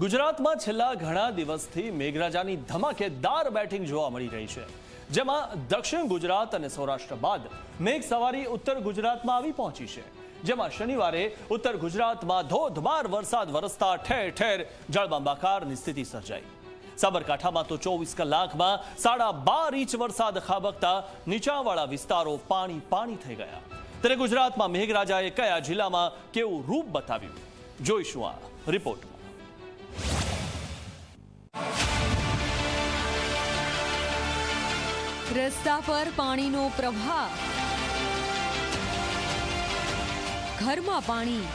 ગુજરાતમાં છેલ્લા ઘણા દિવસથી મેઘરાજાની ધમાકેદાર બેટિંગ જોવા મળી રહી છે. જેમાં દક્ષિણ ગુજરાત અને સૌરાષ્ટ્ર બાદ મેઘ સવારી ઉત્તર ગુજરાતમાં આવી પહોંચી છે. જેમાં શનિવારે ઉત્તર ગુજરાતમાં ધોધમાર વરસાદ વરસતા ઠેર ઠેર જળબંબાકારની સ્થિતિ સર્જાઈ. સાબરકાંઠામાં તો ચોવીસ કલાકમાં સાડા બાર ઇંચ વરસાદ ખાબકતા નીચાણવાળા વિસ્તારો પાણી પાણી થઈ ગયા. ત્યારે ગુજરાતમાં મેઘરાજાએ કયા જિલ્લામાં કેવું રૂપ બતાવ્યું? જોઈશું આ રિપોર્ટમાં. રસ્તા પર પાણીનો પ્રવાહ. ઘરમાં પાણી.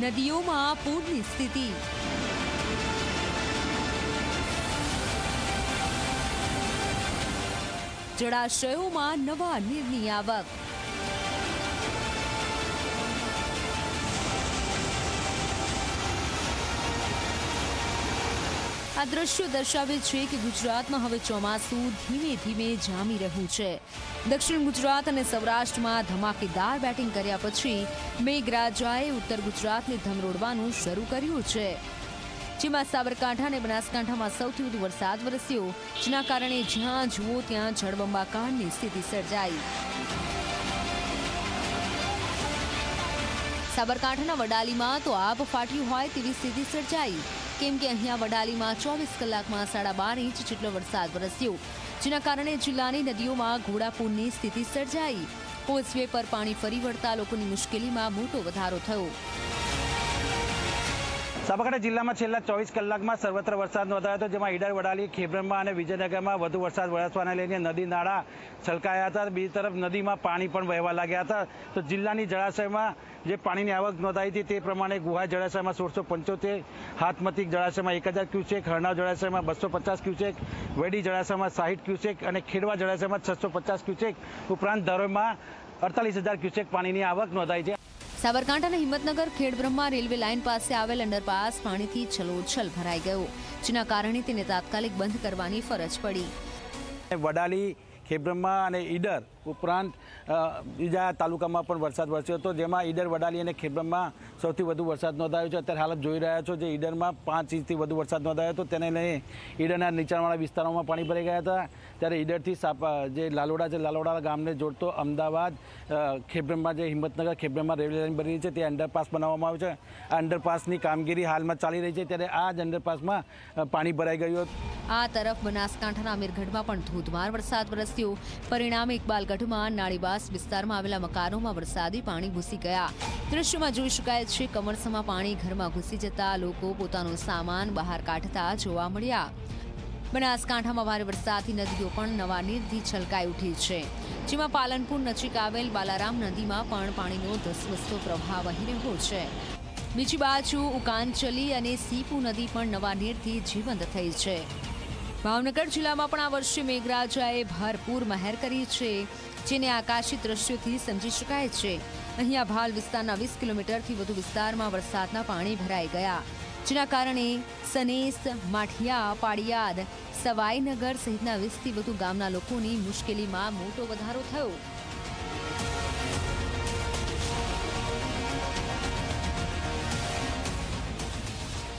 નદીઓમાં પૂરની સ્થિતિ. જળાશયોમાં નવા નીરની આવક. આ દ્રશ્યો દર્શાવે છે કે ગુજરાતમાં હવે ચોમાસું ધીમે ધીમે જામી રહ્યું છે. દક્ષિણ ગુજરાત અને સૌરાષ્ટ્રમાં ધમાકેદાર બેટિંગ કર્યા પછી મેઘરાજાએ ઉત્તર ગુજરાતને ધમરોડવાનું શરૂ કર્યું છે. જેમાં સાબરકાંઠા અને બનાસકાંઠામાં સૌથી વધુ વરસાદ વરસ્યો, જેના કારણે જ્યાં જુઓ ત્યાં જળબંબાકાંડની સ્થિતિ સર્જાઈ. સાબરકાંઠાના વડાલીમાં તો આબ ફાટ્યું હોય તેવી સ્થિતિ સર્જાઈ. કેમ કે અહીંયા વડાલીમાં ચોવીસ કલાકમાં સાડા બાર ઇંચ જેટલો વરસાદ વરસ્યો. જેના કારણે જિલ્લાની નદીઓમાં ઘોડાપૂરની સ્થિતિ સર્જાઈ. કોઝવે પર પાણી ફરી વળતા લોકોની મુશ્કેલીમાં મોટો વધારો થયો. સાબરકાંઠા જિલ્લામાં છેલ્લા ચોવીસ કલાકમાં સર્વત્ર વરસાદ નોંધાયો હતો, જેમાં ઈડર, વડાલી ખેબ્રમમાં અને વિજયનગરમાં વધુ વરસાદ વરસવાને લઈને નદી, નાળા છલકાયા હતા. બીજી તરફ નદીમાં પાણી પણ વહેવા લાગ્યા હતા. તો જિલ્લાની જળાશયમાં જે પાણીની આવક નોંધાઈ હતી તે પ્રમાણે ગુહા જળાશયમાં સોળસો પંચોતેર હાથમતિક જળાશયમાં એક હજાર ક્યુસેક, હરણાવ જળાશયમાં બસો પચાસ ક્યુસેક, વેડી જળાશયમાં સાહીઠ ક્યુસેક અને ખેડવા જળાશયમાં છસો પચાસ ક્યુસેક ઉપરાંત ધરોઈમાં અડતાલીસ હજાર ક્યુસેક પાણીની આવક નોંધાઈ છે. સાબરકાંઠાના હિંમતનગર ખેડબ્રહ્મા રેલવે લાઇન પાસે આવેલ અંડરપાસ પાણીથી છલોછલ ભરાઈ ગયો, જેના કારણે તેને તાત્કાલિક બંધ કરવાની ફરજ પડી. વડાલી, ખેડબ્રહ્મા અને ઈડર ઉપરાંત બીજા તાલુકામાં પણ વરસાદ વરસ્યો હતો, જેમાં ઈડર, વડાલી અને ખેબ્રમમાં સૌથી વધુ વરસાદ નોંધાયો છે. અત્યારે હાલત જોઈ રહ્યા છો જે ઈડરમાં પાંચ ઇંચથી વધુ વરસાદ નોંધાયો હતો. તેને લઈને ઈડરના નીચાણવાળા વિસ્તારોમાં પાણી ભરાઈ ગયા હતા. ત્યારે ઈડરથી સાપા જે લાલોડા છે, લાલોડા ગામને જોડતો અમદાવાદ ખેબ્રમમાં જે હિંમતનગર ખેબ્રમમાં રેલવે લાઇન બની રહી છે, તે અંડરપાસ બનાવવામાં આવ્યો છે. આ અંડરપાસની કામગીરી હાલમાં ચાલી રહી છે. ત્યારે આ જ અંડરપાસમાં પાણી ભરાઈ ગયું હતું. આ તરફ બનાસકાંઠાના અમીરગઢમાં પણ ધોધમાર વરસાદ વરસ્યો. પરિણામે ઇકબાલગઢમાં નાળીબાસ વિસ્તારમાં આવેલા મકાનોમાં વરસાદી પાણી ઘૂસી ગયા. દ્રશ્યમાં જોઈ શકાય છે કમરસમાં પાણી ઘરમાં ઘૂસી જતા લોકો પોતાનો સામાન બહાર કાઢતા જોવા મળ્યા. બનાસકાંઠામાં ભારે વરસાદથી નદીઓ પણ નવા નીરથી છલકાઈ ઉઠી છે. જેમાં પાલનપુર નજીક આવેલ બાલારામ નદીમાં પણ પાણીનો ધસમસતો પ્રવાહ વહી રહ્યો છે. બીજી બાજુ ઉકાંચલી અને સીપુ નદી પણ નવા નીરથી જીવંત થઈ છે. ભાવનગર જિલ્લામાં પણ આ વર્ષે મેઘરાજાએ ભરપૂર મહેર કરી છે, જેને આકાશી દ્રશ્યોથી સમજી શકાય છે. અહીંયા ભાલ વિસ્તારના વીસ કિલોમીટરથી વધુ વિસ્તારમાં વરસાદના પાણી ભરાઈ ગયા, જેના કારણે સનેસ, માઠિયા પાડિયાદ સવાઈનગર સહિતના વીસથી વધુ ગામના લોકોની મુશ્કેલીમાં મોટો વધારો થયો.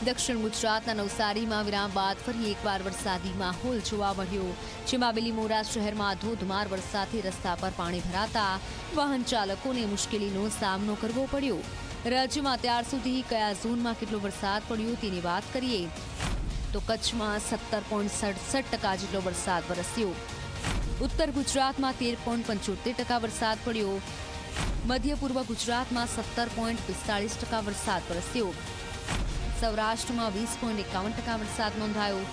દક્ષિણ ગુજરાતના નવસારીમાં વિરામ બાદ ફરી એકવાર વરસાદી માહોલ જોવા મળ્યો. જેમાં બિલીમોરા શહેરમાં ધોધમાર વરસાદથી રસ્તા પર પાણી ભરાતા વાહન ચાલકોને મુશ્કેલીનો સામનો કરવો પડ્યો. રાજ્યમાં અત્યાર સુધી કયા ઝોનમાં કેટલો વરસાદ પડ્યો તેની વાત કરીએ. તો કચ્છમાં સત્તર પોઈન્ટ સડસઠ ટકા જેટલો વરસાદ વરસ્યો. ઉત્તર ગુજરાતમાં તેર પોઈન્ટ પંચોતેર ટકા વરસાદ પડ્યો. મધ્ય પૂર્વ ગુજરાતમાં સત્તર પોઈન્ટ પિસ્તાળીસ ટકા વરસાદ વરસ્યો. સૌરાષ્ટ્રમાં વીસ પોઈન્ટ એકાવન ટકા વરસાદ નોંધાયો.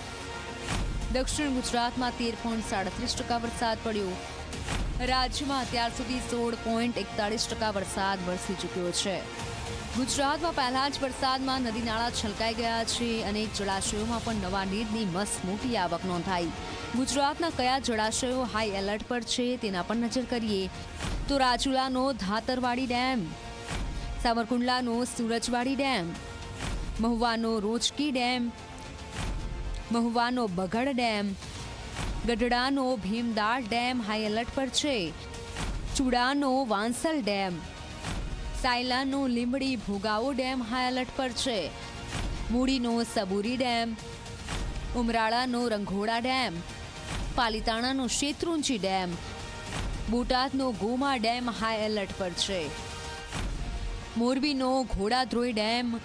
દક્ષિણ ગુજરાતમાં તેર પોઈન્ટ સાડત્રીસ ટકા વરસાદ પડ્યો. રાજ્યમાં અત્યાર સુધી સોળ પોઈન્ટ એકતાળીસ ટકા વરસાદ વરસી ચૂક્યો છે. ગુજરાતમાં પહેલા જ વરસાદમાં નદી નાળા છલકાઈ ગયા છે. અનેક જળાશયોમાં પણ નવા નીરની મસ્ત મોટી આવક નોંધાઈ. ગુજરાતના કયા જળાશયો હાઈ એલર્ટ પર છે તેના પર નજર કરીએ. તો રાજુલાનો ધાતરવાડી ડેમ, સાવરકુંડલાનો સુરજવાડી ડેમ મહુવાનો રોચકી ડેમ, મહુવાનો બગડ ડેમ, ગઢડાનો ભીમદાળ ડેમ હાઈ એલર્ટ પર છે. ચુડાનો Vansal dam, સાયલાનો Limbdi Bhogavo dam high alert પર છે. મૂડીનો સબુરી ડેમ, ઉમરાળાનો રંઘોડા ડેમ, પાલિતાણાનો શેત્રુંજી ડેમ, બોટાદનો ગોમા ડેમ હાઈ એલર્ટ પર છે. મોરબીનો ઘોડાધ્રોઈ ડેમ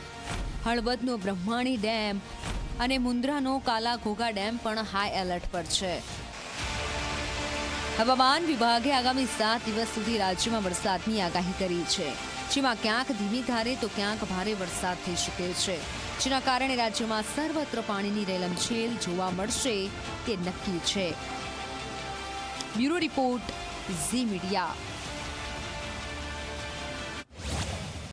હળવદનો બ્રહ્માણી ડેમ અને મુન્દ્રાનો કાલા ઘોઘા ડેમ પણ હાઈ એલર્ટ પર છે. હવામાન વિભાગે આગામી સાત દિવસ સુધી રાજ્યમાં વરસાદની આગાહી કરી છે. જેમાં ક્યાંક ધીમી ધારે તો ક્યાંક ભારે વરસાદ થઈ શકે છે. જેના કારણે રાજ્યમાં સર્વત્ર પાણીની રેલમછેલ જોવા મળશે તે નક્કી છે. Bureau report Zee Media.